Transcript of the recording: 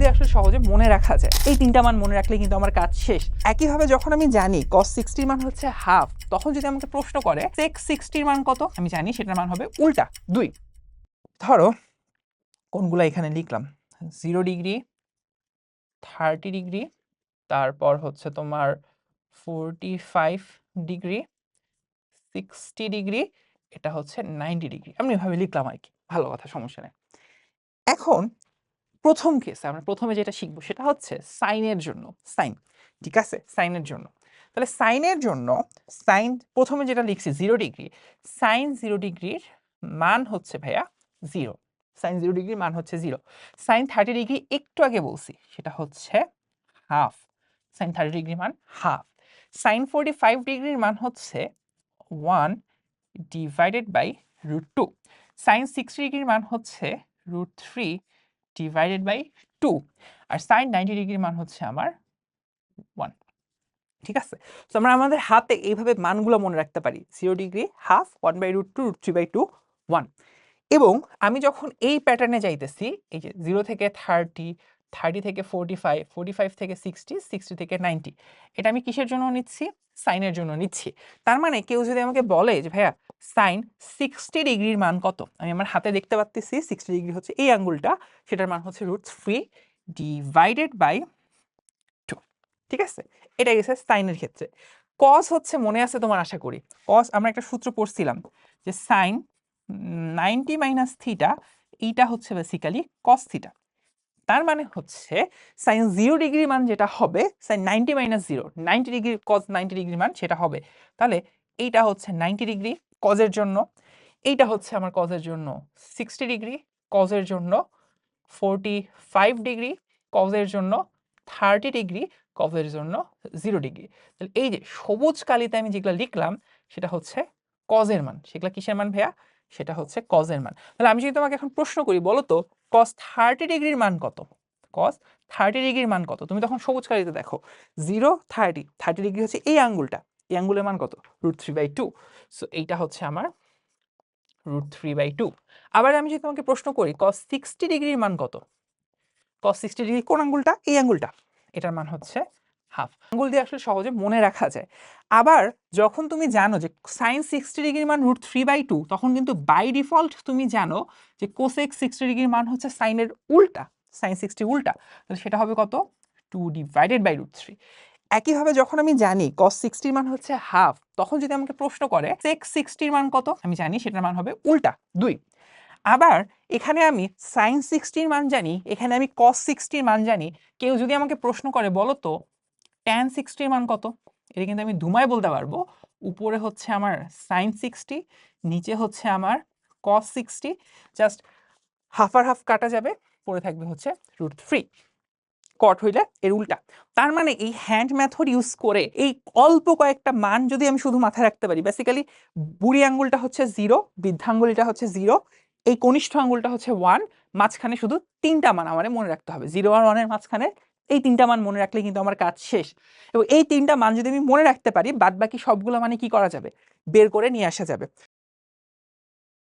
দিয়ে আসলে সহজে মনে রাখা যায়। এই তিনটা মান মনে রাখলে কিন্তু আমার কাজ শেষ। একইভাবে যখন আমি জানি কস সিক্সটির মান হচ্ছে হাফ তখন যদি আমাকে প্রশ্ন করে সেক্স সিক্সটির মান কত? আমি জানি সেটার মান হবে উল্টা, দুই। ধরো, কোনগুলো এখানে লিখলাম? জিরো ডিগ্রি থার্টি ডিগ্রি তারপর হচ্ছে তোমার forty five degree sixty degree এটা হচ্ছে নাইনটি ডিগ্রি আমি এভাবে লিখলাম আর কি ভালো কথা, সমস্যা নেই। এখন প্রথম কেস আমরা প্রথমে যেটা শিখব সেটা হচ্ছে সাইনের জন্য, সাইন, ঠিক আছে? সাইনের জন্য। তাহলে সাইনের জন্য সাইন প্রথমে যেটা লিখছি জিরো ডিগ্রি সাইন জিরো ডিগ্রির মান হচ্ছে ভাইয়া জিরো সাইন জিরো ডিগ্রির মান হচ্ছে জিরো সাইন থার্টি ডিগ্রি একটু আগে বলছি, সেটা হচ্ছে হাফ সাইন থার্টি ডিগ্রির মান হাফ সাইন ফোরটি ফাইভ ডিগ্রির মান হচ্ছে one divided by root two sine sixty ডিগ্রির মান হচ্ছে root three divided by two R sine ninety ডিগ্রির মান হচ্ছে আমার ওয়ান ঠিক আছে? তো আমরা আমাদের হাতে এইভাবে মানগুলো মনে রাখতে পারি। Zero degree half one by root two root three by two one এবং আমি যখন এই প্যাটার্নে যাইতেছি, এই যে জিরো থেকে থার্টি থার্টি থেকে ফোরটি ফাইভ ফোরটি ফাইভ থেকে সিক্সটি সিক্সটি থেকে নাইনটি এটা আমি কিসের জন্য নিচ্ছি? সাইনের জন্য নিচ্ছি। তার মানে কেউ যদি আমাকে বলে যে, ভাইয়া সাইন সিক্সটি ডিগ্রির মান কত? আমি আমার হাতে দেখতে পাচ্ছি সিক্সটি ডিগ্রি হচ্ছে এই আঙ্গুলটা, সেটার মান হচ্ছে root three divided by two ঠিক আছে? এটা গেছে সাইনের ক্ষেত্রে। কস হচ্ছে মনে আছে তোমার, আশা করি। কস আমরা একটা সূত্র পড়ছিলাম যে সাইন নাইনটি মাইনাস থিটা এইটা হচ্ছে বেসিক্যালি কস থিটা তার মানে হচ্ছে সাইন জিরো ডিগ্রি মান যেটা হবে sine ninety minus zero ninety degree cos ninety degree মান সেটা হবে। তাহলে এইটা হচ্ছে নাইনটি ডিগ্রি কজের জন্য। এইটা হচ্ছে আমার কজের জন্য সিক্সটি ডিগ্রি কজের জন্য ফোরটি ফাইভ ডিগ্রি কজের জন্য থার্টি ডিগ্রি কজের জন্য জিরো ডিগ্রি তাহলে এই যে সবুজ কালিতে আমি যেগুলো লিখলাম, সেটা হচ্ছে কজের মান। সেগুলো কিসের মান ভাইয়া? সেটা হচ্ছে কজের মান। তাহলে আমি যদি তোমাকে এখন প্রশ্ন করি, বলো তো কস থার্টি ডিগ্রির মান কত? কস থার্টি ডিগ্রির মান কত? তুমি তখন সবুজ কালিতে দেখো জিরো থার্টি থার্টি ডিগ্রি হচ্ছে এই আঙ্গুলটা। এই আঙ্গুলের মান কত? Root three by two so এইটা হচ্ছে আমার রুট থ্রি বাই টু আবার আমি যদি তোমাকে প্রশ্ন করি কস সিক্সটি ডিগ্রির মান কত? কস সিক্সটি ডিগ্রি কোন আঙ্গুলটা? এই আঙ্গুলটা। এটার মান হচ্ছে হাফ আঙ্গুল দিয়ে আসলে সহজে মনে রাখা যায়। আবার যখন তুমি জানো যে সাইন সিক্সটি ডিগ্রির মান রুট থ্রি বাই টু তখন কিন্তু বাই ডিফল্ট তুমি জানো যে কোসেক সিক্সটি ডিগ্রির মান হচ্ছে সাইনের উল্টা সাইন সিক্সটি উল্টা। তাহলে সেটা হবে কত? Two divided by root three একইভাবে যখন আমি জানি কস সিক্সটির মান হচ্ছে হাফ তখন যদি আমাকে প্রশ্ন করে সেক সিক্সটির মান কত? আমি জানি সেটার মান হবে উল্টা, দুই। আবার এখানে আমি সাইন সিক্সটির মান জানি, এখানে আমি কস সিক্সটির মান জানি, কেউ যদি আমাকে প্রশ্ন করে, বলো তো ট্যান সিক্সটির মান কত? এটা কিন্তু আমি ধুমায় বলতে পারব। উপরে হচ্ছে আমার সাইন সিক্সটি নিচে হচ্ছে আমার কস সিক্সটি জাস্ট হাফ আর হাফ কাটা যাবে, পড়ে থাকবে হচ্ছে রুট থ্রি কট হইলে এর উল্টা। তার মানে এই হ্যান্ড মেথড ইউজ করে এই অল্প কয়েকটা মান যদি আমি শুধু মাথায় রাখতে পারি বেসিক্যালি বুড়ি আঙ্গুলটা হচ্ছে জিরো বৃদ্ধাঙ্গুলিটা হচ্ছে জিরো এই কনিষ্ঠ আঙ্গুলটা হচ্ছে ওয়ান মাঝখানে শুধু তিনটা মান আমার মনে রাখতে হবে। জিরো আর ওয়ানের মাঝখানে এই তিনটা মান মনে রাখলে কিন্তু আমার কাজ শেষ। এবং এই তিনটা মান যদি আমি মনে রাখতে পারি বাদ বাকি সবগুলো মানে কি করা যাবে? বের করে নিয়ে আসা যাবে।